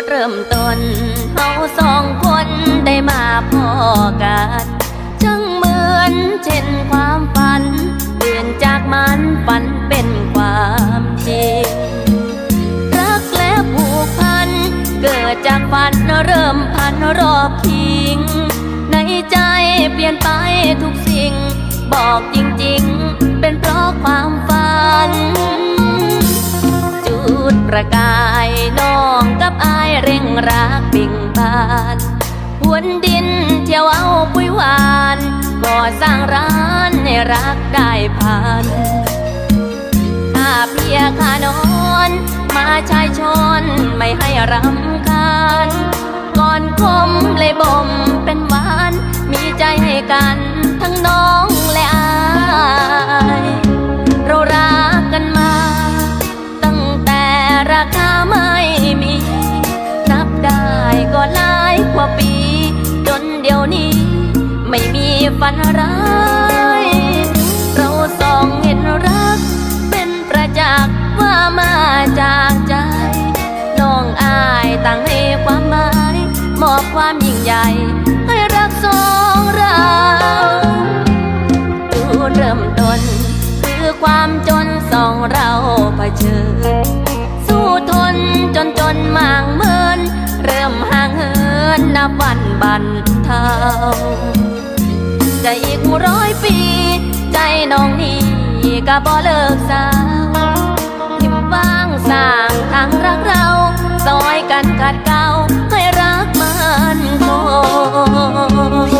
ดเริ่มต้นเฮาสองคนได้มาพอกันจังเหมือนเช่นความฝันตื่ยนจากมันฝันเป็นความจริงรักและผูกพัน เกิดจากฝันเริ่มพันรอบทิง ในใจเปลี่ยนไปทุกสิ่ง บอกจริงๆ เป็นเพราะความฝัน จุดประกายน้ องกับอายเร่งรักบิ่งบานหวนดินเที่ยวเอาปุยหวานก่อสร้างร้านให้รักได้พันถ้าเพียขานอน มาชายชนไม่ให้รำคาญก่อนคม ฝันร้าย เราสองเห็นรัก เป็นประจักษ์ว่ามาจากใจ น้องอายตั้งให้ความหมาย มอบความยิ่งใหญ่ ให้รักสองเราจุดเริ่มต้น คือความจนสองเราเผชิญ สู้ทนจนจนหมางเมิน เริ่มห่างเหินนับวันบันเทา จะอีกร้อยปี ใจน้องนี่ก็บ่เลิกสาวทิมว่างสร้างทางรักเราซอยกันขัดเกลาให้รักมันคง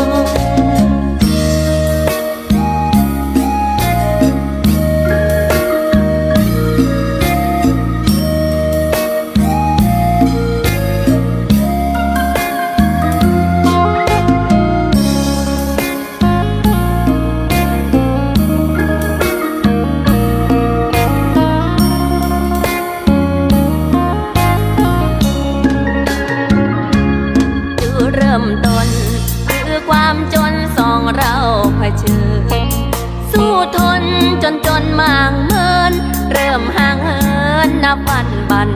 คือความจนสองเราเผชิญ สู้ทนจนจนหมางเมิน เริ่มห่างเหินนับวันบัน